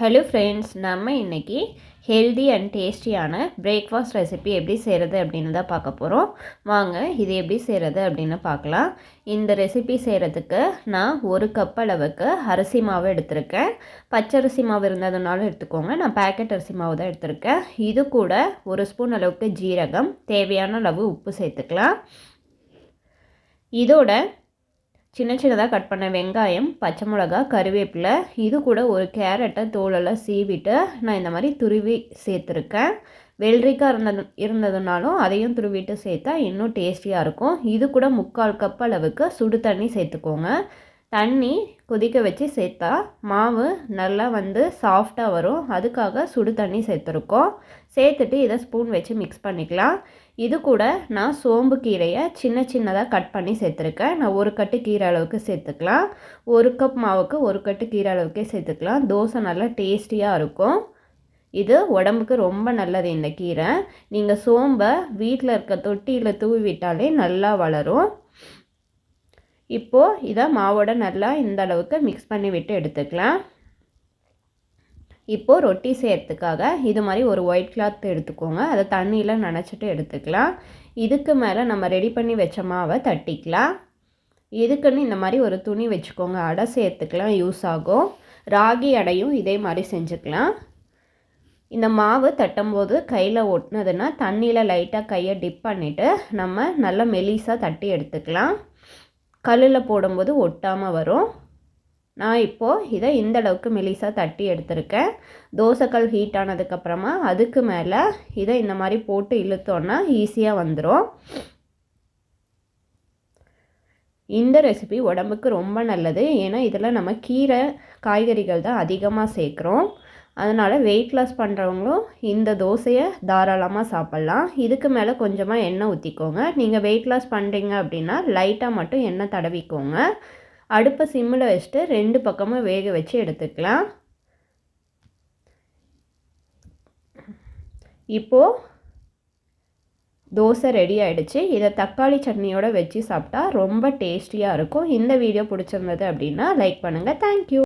Hello friends நம்ம இன்றைக்கி healthy and டேஸ்டியான பிரேக்ஃபாஸ்ட் ரெசிபி எப்படி செய்கிறது அப்படின்னு தான் பார்க்க போகிறோம் வாங்க இது எப்படி செய்கிறது அப்படின்னு பார்க்கலாம். இந்த ரெசிபி செய்கிறதுக்கு நான் ஒரு கப் அளவுக்கு அரிசி மாவு எடுத்திருக்கேன். பச்சரிசி மாவு இருந்ததுனாலும் எடுத்துக்கோங்க. நான் பேக்கெட் அரிசி மாவு தான் எடுத்திருக்கேன். இது கூட ஒரு ஸ்பூன் அளவுக்கு ஜீரகம் தேவையான அளவு உப்பு சேர்த்துக்கலாம். இதோட சின்ன சின்னதாக கட் பண்ண வெங்காயம் பச்சை மிளகா கருவேப்பிலை. இது கூட ஒரு கேரட்டை தோலெல்லாம் சீவிட்டு நான் இந்த மாதிரி துருவி சேர்த்துருக்கேன். வெள்ளரிக்காய் இருந்தது இருந்ததுனாலும் அதையும் துருவிட்டு சேர்த்தா இன்னும் டேஸ்டியாக இருக்கும். இது கூட முக்கால் கப் அளவுக்கு சுடு தண்ணி சேர்த்துக்கோங்க. தண்ணி கொதிக்க வச்சு சேர்த்தா மாவு நல்லா வந்து சாஃப்டாக வரும். அதுக்காக சுடு தண்ணி சேர்த்துருக்கோம். சேர்த்துட்டு இதை ஸ்பூன் வச்சு மிக்ஸ் பண்ணிக்கலாம். இது கூட நான் சோம்பு கீரையை சின்ன சின்னதாக கட் பண்ணி சேர்த்துருக்கேன். நான் ஒரு கட்டு கீரை அளவுக்கு சேர்த்துக்கலாம். ஒரு கப் மாவுக்கு ஒரு கட்டு கீரை அளவுக்கே சேர்த்துக்கலாம். தோசை நல்லா டேஸ்டியாக இருக்கும். இது உடம்புக்கு ரொம்ப நல்லது இந்த கீரை. நீங்கள் சோம்பை வீட்டில் இருக்க தொட்டியில் தூவி விட்டாலே நல்லா வளரும். இப்போது இதை மாவோட நல்லா இந்த அளவுக்கு மிக்ஸ் பண்ணி விட்டு எடுத்துக்கலாம். இப்போது ரொட்டி செய்கிறதுக்காக இது மாதிரி ஒரு ஒயிட் கிளாத் எடுத்துக்கோங்க. அதை தண்ணியில் நனைச்சிட்டு எடுத்துக்கலாம். இதுக்கு மேலே நம்ம ரெடி பண்ணி வச்ச மாவை தட்டிக்கலாம். இதுக்குன்னு இந்த மாதிரி ஒரு துணி வச்சுக்கோங்க. அடை சேர்த்துக்கலாம் யூஸ் ஆகும். ராகி அடையும் இதே மாதிரி செஞ்சுக்கலாம். இந்த மாவு தட்டும்போது கையில் ஒட்டினதுன்னா தண்ணியில் லைட்டாக கையை டிப் பண்ணிவிட்டு நம்ம நல்லா மெலிசாக தட்டி எடுத்துக்கலாம். கல்லில் போடும்போது ஒட்டாமல் வரும். நான் இப்போது இதை இந்த அளவுக்கு மெலிசாக தட்டி எடுத்திருக்கேன். தோசைக்கல் ஹீட் ஆனதுக்கப்புறமா அதுக்கு மேலே இதை இந்த மாதிரி போட்டு இழுத்தோன்னா ஈஸியாக வந்துடும் இந்த ரெசிபி உடம்புக்கு ரொம்ப நல்லது. ஏன்னா இதில் நம்ம கீரை காய்கறிகள் தான் அதிகமாக சேர்க்குறோம். அதனால் வெயிட் லாஸ் பண்ணுறவங்களும் இந்த தோசையை தாராளமாக சாப்பிட்லாம். இதுக்கு மேலே கொஞ்சமாக எண்ணெய் ஊற்றிக்கோங்க நீங்கள் வெயிட் லாஸ் பண்ணுறீங்க அப்படின்னா லைட்டாக மட்டும் எண்ணெய் தடவிக்கோங்க. அடுப்பை சிம்மில் வச்சுட்டு ரெண்டு பக்கமும் வேக வச்சு எடுத்துக்கலாம். இப்போது தோசை ரெடி ஆகிடுச்சு இதை தக்காளி சட்னியோடு வச்சு சாப்பிட்டா ரொம்ப டேஸ்டியாக இருக்கும். இந்த வீடியோ பிடிச்சிருந்தது அப்படின்னா லைக் பண்ணுங்கள் தேங்க்யூ